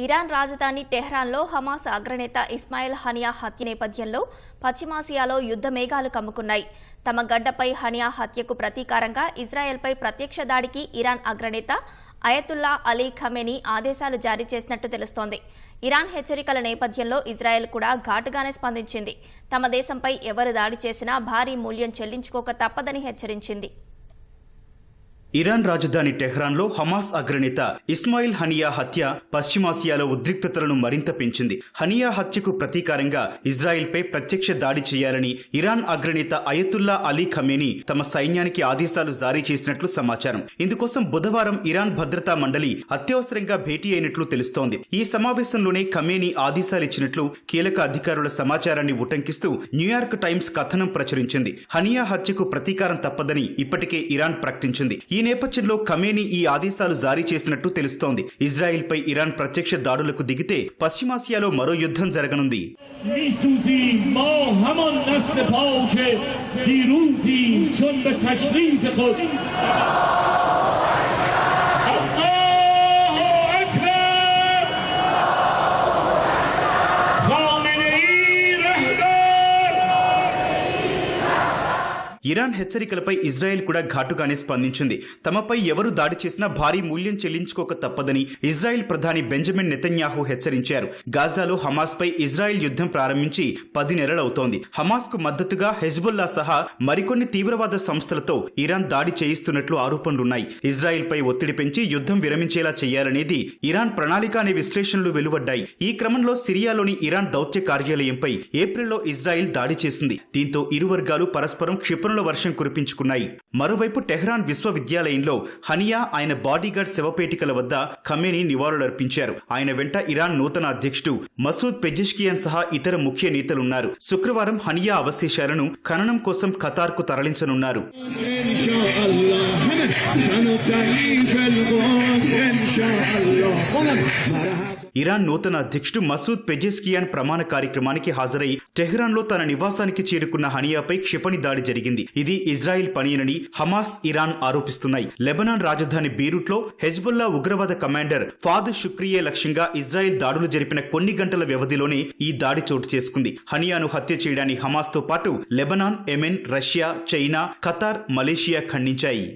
Iran రాజధాని టెహ్రాన్లో Hamas అగ్రనేత ఇస్మాయిల్ హనియా హత్య నేపథ్యంలో పశ్చిమాసియాలో యుద్ధ మేఘాలు కమ్ముకున్నాయి. తమ గడ్డపై హనియా హత్యకు ప్రతీకారంగా ఇజ్రాయెల్పై ప్రత్యక్ష దాడికి ఇరాన్ అగ్రనేత అయతుల్లా అలీ ఖమేనీ ఆదేశాలు జారీ చేసినట్టు తెలుస్తోంది. ఇరాన్ హెచ్చరికల నేపథ్యంలో ఇజ్రాయెల్ కూడా ఘాటుగానే స్పందించింది. తమ దేశంపై ఎవరు దాడి చేసినా భారీ మూల్యం చెల్లించుకోక తప్పదని హెచ్చరించింది. ఇరాన్ రాజధాని టెహ్రాన్లో హమాస్ అగ్రనేత ఇస్మాయిల్ హనియా హత్య పశ్చిమాసియాలో ఉద్రిక్తతలను మరింత పెంచింది. హనియా హత్యకు ప్రతీకారంగా ఇజ్రాయెల్పై ప్రత్యక్ష దాడి చేయాలని ఇరాన్ అగ్రనేత అయతుల్లా అలీ ఖమేని తమ సైన్యానికి ఆదేశాలు జారీ చేసినట్లు సమాచారం. ఇందుకోసం బుధవారం ఇరాన్ భద్రతా మండలి అత్యవసరంగా భేటీ అయినట్లు తెలుస్తోంది. ఈ సమావేశంలోనే ఖమేనీ ఆదేశాలిచ్చినట్లు కీలక అధికారుల సమాచారాన్ని ఉటంకిస్తూ న్యూయార్క్ టైమ్స్ కథనం ప్రచురించింది. హనియా హత్యకు ప్రతీకారం తప్పదని ఇప్పటికే ఇరాన్ ప్రకటించింది. ఈ నేపథ్యంలో ఖమేనీ ఈ ఆదేశాలు జారీ చేసినట్టు తెలుస్తోంది ఇజ్రాయెల్ పై ఇరాన్ ప్రత్యక్ష దాడులకు దిగితే పశ్చిమాసియాలో మరో యుద్ధం జరగనుంది میسوزیم ما همان دست پا که دیروزیم چون به تشریف خود ఇరాన్ హెచ్చరికలపై ఇజ్రాయెల్ కూడా ఘాటుగానే స్పందించింది. తమపై ఎవరు దాడి చేసినా భారీ మూల్యం చెల్లించుకోక తప్పదని ఇజ్రాయెల్ ప్రధాని బెంజమిన్ నెతన్యాహు హెచ్చరించారు. గాజాలో హమాస్ పై ఇజ్రాయెల్ యుద్ధం ప్రారంభించి పది నెలలవుతోంది. హమాస్కు మద్దతుగా హెజ్బుల్లా సహా మరికొన్ని తీవ్రవాద సంస్థలతో ఇరాన్ దాడి చేయిస్తున్నట్లు ఆరోపణలున్నాయి. ఇజ్రాయెల్ పై ఒత్తిడి పెంచి యుద్ధం విరమించేలా చేయాలనేది ఇరాన్ ప్రణాళిక అనే విశ్లేషణలు వెలువడ్డాయి. ఈ క్రమంలో సిరియాలోని ఇరాన్ దౌత్య కార్యాలయంపై ఏప్రిల్లో ఇజ్రాయెల్ దాడి చేసింది. దీంతో ఇరు వర్గాలు పరస్పరం క్షిపణుల వర్షం కురిపించుకున్నాయి. మరోవైపు టెహ్రాన్ విశ్వవిద్యాలయంలో హనియా ఆయన బాడీగార్డ్ శవపేటికల వద్ద ఖమేని నివాళులర్పించారు. ఆయన వెంట ఇరాన్ నూతన అధ్యక్షుడు మసూద్ పెజిష్కియాన్ సహా ఇతర ముఖ్య నేతలున్నారు. శుక్రవారం హనియా అవశేషాలను ఖననం కోసం ఖతార్కు తరలించనున్నారు. ఇరాన్ నూతన అధ్యక్షుడు మసూద్ పెజెస్కియాన్ ప్రమాణ కార్యక్రమానికి హాజరై టెహ్రాన్లో తన నివాసానికి చేరుకున్న హనియాపై క్షిపణి దాడి జరిగింది. ఇది ఇజ్రాయిల్ పనినని హమాస్ ఇరాన్ ఆరోపిస్తున్నాయి. లెబనాన్ రాజధాని బీరూట్లో హెజ్బుల్లా ఉగ్రవాద కమాండర్ ఫాద్ షుక్రియే లక్ష్యంగా ఇజ్రాయిల్ దాడులు జరిపిన కొన్ని గంటల వ్యవధిలోనే ఈ దాడి చోటు చేసుకుంది. హనియాను హత్య చేయడాన్ని హమాస్తో పాటు Lebanon Yemen Russia China Qatar Malaysia ఖండించాయి.